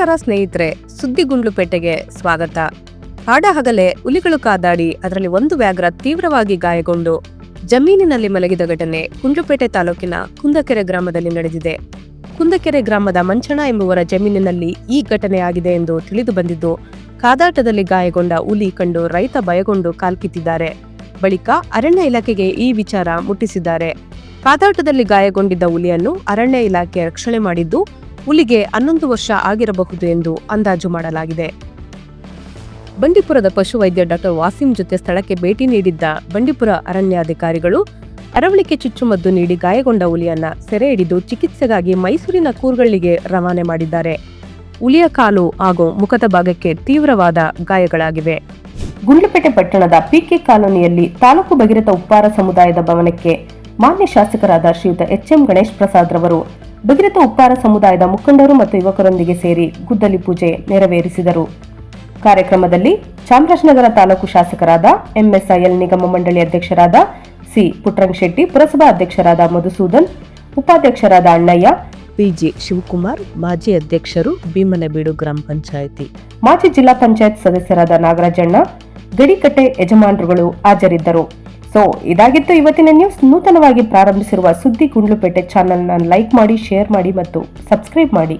ನಮಸ್ಕಾರ ಸ್ನೇಹಿತರೆ ಸುದ್ದಿ ಸ್ವಾಗತ ಸ್ವಾಗತ. ಹಾಡಹಗಲೇ ಹುಲಿಗಳು ಕಾದಾಡಿ, ಅದರಲ್ಲಿ ಒಂದು ವ್ಯಾಘ್ರ ತೀವ್ರವಾಗಿ ಗಾಯಗೊಂಡು ಜಮೀನಿನಲ್ಲಿ ಮಲಗಿದ ಘಟನೆ ಕುಂಡ್ಲುಪೇಟೆ ತಾಲೂಕಿನ ಕುಂದಕೆರೆ ಗ್ರಾಮದಲ್ಲಿ ನಡೆದಿದೆ. ಕುಂದಕೆರೆ ಗ್ರಾಮದ ಮಂಚಣ ಎಂಬುವರ ಜಮೀನಿನಲ್ಲಿ ಈ ಘಟನೆ ಆಗಿದೆ ಎಂದು ತಿಳಿದು ಬಂದಿದ್ದು, ಕಾದಾಟದಲ್ಲಿ ಗಾಯಗೊಂಡ ಹುಲಿ ಕಂಡು ರೈತ ಭಯಗೊಂಡು ಕಾಲ್ಕಿತ್ತಿದ್ದಾರೆ. ಬಳಿಕ ಅರಣ್ಯ ಇಲಾಖೆಗೆ ಈ ವಿಚಾರ ಮುಟ್ಟಿಸಿದ್ದಾರೆ. ಕಾದಾಟದಲ್ಲಿ ಗಾಯಗೊಂಡಿದ್ದ ಹುಲಿಯನ್ನು ಅರಣ್ಯ ಇಲಾಖೆ ರಕ್ಷಣೆ ಮಾಡಿದ್ದು ಹುಲಿಗೆ ಹನ್ನೊಂದು ವರ್ಷ ಆಗಿರಬಹುದು ಎಂದು ಅಂದಾಜು ಮಾಡಲಾಗಿದೆ. ಬಂಡೀಪುರದ ಪಶುವೈದ್ಯ ಡಾಕ್ಟರ್ ವಾಸಿಂ ಜೊತೆ ಸ್ಥಳಕ್ಕೆ ಭೇಟಿ ನೀಡಿದ್ದ ಬಂಡೀಪುರ ಅರಣ್ಯಾಧಿಕಾರಿಗಳು ಅರವಳಿಕೆ ಚುಚ್ಚುಮದ್ದು ನೀಡಿ ಗಾಯಗೊಂಡ ಹುಲಿಯನ್ನ ಸೆರೆ ಹಿಡಿದು ಚಿಕಿತ್ಸೆಗಾಗಿ ಮೈಸೂರಿನ ಕೂರ್ಗಳ್ಳಿಗೆ ರವಾನೆ ಮಾಡಿದ್ದಾರೆ. ಹುಲಿಯ ಕಾಲು ಹಾಗೂ ಮುಖದ ಭಾಗಕ್ಕೆ ತೀವ್ರವಾದ ಗಾಯಗಳಾಗಿವೆ. ಗುಂಡ್ಲಪೇಟೆ ಪಟ್ಟಣದ ಪಿಕೆ ಕಾಲೋನಿಯಲ್ಲಿ ತಾಲೂಕು ಭಗೀರಥ ಉಪ್ಪಾರ ಸಮುದಾಯದ ಭವನಕ್ಕೆ ಮಾನ್ಯ ಶಾಸಕರಾದ ಶ್ರೀಯುತ ಎಚ್ ಎಂ ಗಣೇಶ್ ಪ್ರಸಾದ್ ರವರು ಭಗೀರಥ ಉಪ್ಪಾರ ಸಮುದಾಯದ ಮುಖಂಡರು ಮತ್ತು ಯುವಕರೊಂದಿಗೆ ಸೇರಿ ಗುದ್ದಲಿ ಪೂಜೆ ನೆರವೇರಿಸಿದರು. ಕಾರ್ಯಕ್ರಮದಲ್ಲಿ ಚಾಮರಾಜನಗರ ತಾಲೂಕು ಶಾಸಕರಾದ ಎಂಎಸ್ಐಎಲ್ ನಿಗಮ ಮಂಡಳಿ ಅಧ್ಯಕ್ಷರಾದ ಸಿ ಪುಟ್ರಂಗಶೆಟ್ಟಿ ಪುರಸಭಾ ಅಧ್ಯಕ್ಷರಾದ ಮಧುಸೂದನ್ ಉಪಾಧ್ಯಕ್ಷರಾದ ಅಣ್ಣಯ್ಯ ಪಿಜಿ ಶಿವಕುಮಾರ್ ಮಾಜಿ ಅಧ್ಯಕ್ಷರು ಭೀಮನಬೀಡು ಗ್ರಾಮ ಪಂಚಾಯಿತಿ. ಮಾಜಿ ಜಿಲ್ಲಾ ಪಂಚಾಯತ್ ಸದಸ್ಯರಾದ ನಾಗರಾಜಣ್ಣ ಗಡಿಕಟ್ಟೆ ಯಜಮಾನರುಗಳು ಹಾಜರಿದ್ದರು. ಸೊ ಇದಾಗಿತ್ತು ಇವತ್ತಿನ ನ್ಯೂಸ್ ನೂತನವಾಗಿ ಪ್ರಾರಂಭಿಸಿರುವ ಸುದ್ದಿ ಗುಂಡ್ಲುಪೇಟೆ ಚಾನೆಲ್ನ ಲೈಕ್ ಮಾಡಿ ಶೇರ್ ಮಾಡಿ ಮತ್ತು ಸಬ್ಸ್ಕ್ರೈಬ್ ಮಾಡಿ.